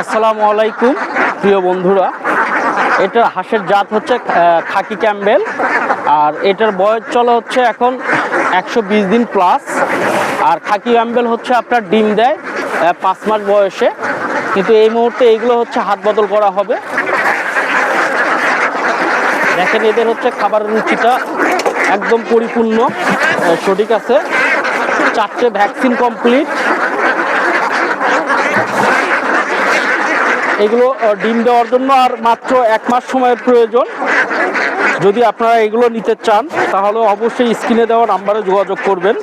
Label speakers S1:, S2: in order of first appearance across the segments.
S1: আসসালামু আলাইকুম, প্রিয় বন্ধুরা। এটার হাঁসের জাত হচ্ছে খাকি ক্যাম্বেল। আর এটার বয়স চলে হচ্ছে এখন একশো বিশ দিন প্লাস আর খাকি ক্যাম্বেল হচ্ছে আপনার ডিম দেয় পাঁচ মাস বয়সে। কিন্তু এই মুহূর্তে এইগুলো হচ্ছে হাত বদল করা হবে। দেখেন, এদের হচ্ছে খাবারের রুচিটা একদম পরিপূর্ণ সঠিক আছে। চারটে ভ্যাকসিন কমপ্লিট এগুলো ডিম দেওয়ার জন্য আর মাত্র এক মাস সময়ের প্রয়োজন। যদি আপনারা এগুলো নিতে চান, তাহলে অবশ্যই স্ক্রিনে দেওয়া নাম্বারে যোগাযোগ করবেন।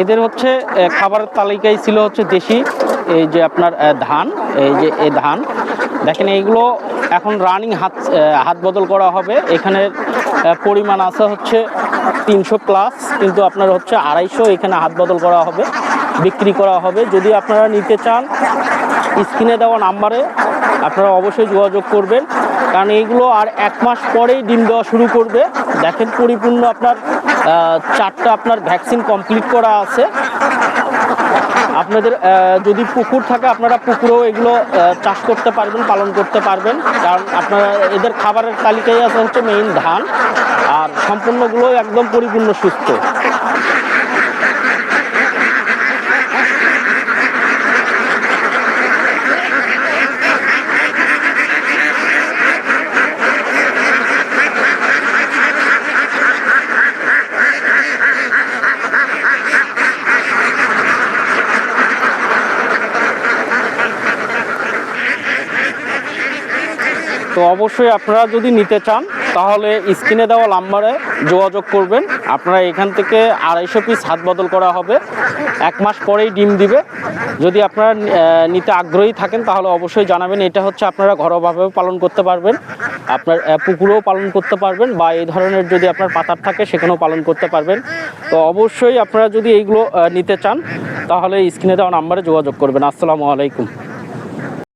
S1: এদের হচ্ছে খাবারের তালিকায় ছিল হচ্ছে দেশি, এই যে আপনার ধান, এই যে এই ধান। দেখেন এইগুলো এখন রানিং হাত হাত বদল করা হবে। এখানে পরিমাণ আছে হচ্ছে তিনশো প্লাস কিন্তু আপনার হচ্ছে আড়াইশো, এখানে হাত বদল করা হবে, বিক্রি করা হবে। যদি আপনারা নিতে চান, স্ক্রিনে দেওয়া নাম্বারে আপনারা অবশ্যই যোগাযোগ করবেন। কারণ এইগুলো আর এক মাস পরেই ডিম দেওয়া শুরু করবে। দেখেন পরিপূর্ণ আপনার চারটা আপনার ভ্যাকসিন কমপ্লিট করা আছে। আপনাদের যদি পুকুর থাকে, আপনারা পুকুরেও এগুলো চাষ করতে পারবেন, পালন করতে পারবেন। কারণ আপনারা, এদের খাবারের তালিকায় আছে হচ্ছে মেইন ধান। আর সম্পূর্ণগুলো একদম পরিপূর্ণ, সুস্থ। তো অবশ্যই আপনারা যদি নিতে চান, তাহলে স্ক্রিনে দেওয়া নাম্বারে যোগাযোগ করবেন। আপনারা এখান থেকে আড়াইশো পিস হাত বদল করা হবে। এক মাস পরেই ডিম দিবে। যদি আপনারা নিতে আগ্রহী থাকেন, তাহলে অবশ্যই জানাবেন। এটা হচ্ছে আপনারা ঘরোয়াভাবেও পালন করতে পারবেন। আপনার পুকুরেও পালন করতে পারবেন বা এই ধরনের যদি আপনার পাতার থাকে, সেখানেও পালন করতে পারবেন। তো অবশ্যই আপনারা যদি এইগুলো নিতে চান, তাহলে স্ক্রিনে দেওয়া নাম্বারে যোগাযোগ করবেন। আসসালামু আলাইকুম।